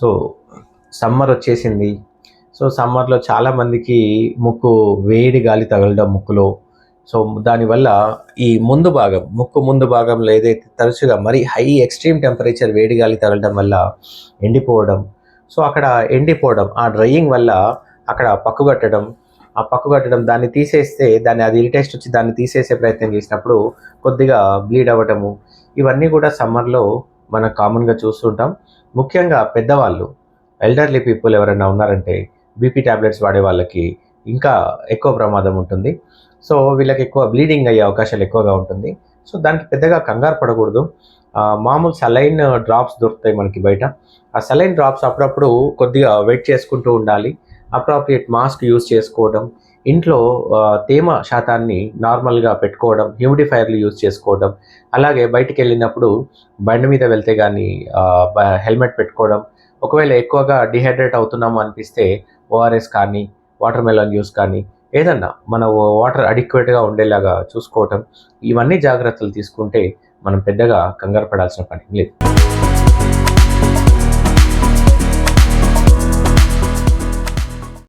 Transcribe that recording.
So summer వచ్చేసింది. So సమ్మర్లో చాలామందికి ముక్కు వేడి గాలి తగలడం ముక్కులో. సో దానివల్ల ఈ ముందు భాగం ముక్కు ముందు భాగంలో ఏదైతే తరచుగా మరీ హై ఎక్స్ట్రీమ్ టెంపరేచర్ వేడి గాలి తగలడం వల్ల ఎండిపోవడం. సో అక్కడ ఎండిపోవడం ఆ డ్రైయింగ్ వల్ల అక్కడ పక్కుగట్టడం ఆ పక్కుగట్టడం దాన్ని తీసేస్తే దాన్ని అది ఇరిటేస్ట్ వచ్చి దాన్ని తీసేసే ప్రయత్నం చేసినప్పుడు కొద్దిగా బ్లీడ్ అవ్వటము. ఇవన్నీ కూడా సమ్మర్లో మనం కామన్గా చూస్తుంటాం. ముఖ్యంగా పెద్దవాళ్ళు ఎల్డర్లీ పీపుల్ ఎవరైనా ఉన్నారంటే బీపీ ట్యాబ్లెట్స్ వాడే వాళ్ళకి ఇంకా ఎక్కువ ప్రమాదం ఉంటుంది. సో వీళ్ళకి ఎక్కువ బ్లీడింగ్ అయ్యే అవకాశాలు ఎక్కువగా ఉంటుంది. సో దానికి పెద్దగా కంగారు పడకూడదు. మామూలు సలైన్ డ్రాప్స్ దొరుకుతాయి మనకి బయట. ఆ సలైన్ డ్రాప్స్ అప్పుడప్పుడు కొద్దిగా వెయిట్ చేసుకుంటూ ఉండాలి. అప్రాప్రియేట్ మాస్క్ యూస్ చేసుకోవడం ఇంట్లో తేమ శాతాన్ని నార్మల్గా పెట్టుకోవడం హ్యూమిడిఫైర్లు యూజ్ చేసుకోవడం అలాగే బయటికి వెళ్ళినప్పుడు బండి మీద వెళ్తే కానీ హెల్మెట్ పెట్టుకోవడం ఒకవేళ ఎక్కువగా డిహైడ్రేట్ అవుతున్నాము అనిపిస్తే ఓఆర్ఎస్ కానీ వాటర్ మెలన్ జ్యూస్ కానీ ఏదన్నా మన వాటర్ అడిక్వేట్గా ఉండేలాగా చూసుకోవటం ఇవన్నీ జాగ్రత్తలు తీసుకుంటే మనం పెద్దగా కంగారు పడాల్సిన పని లేదు.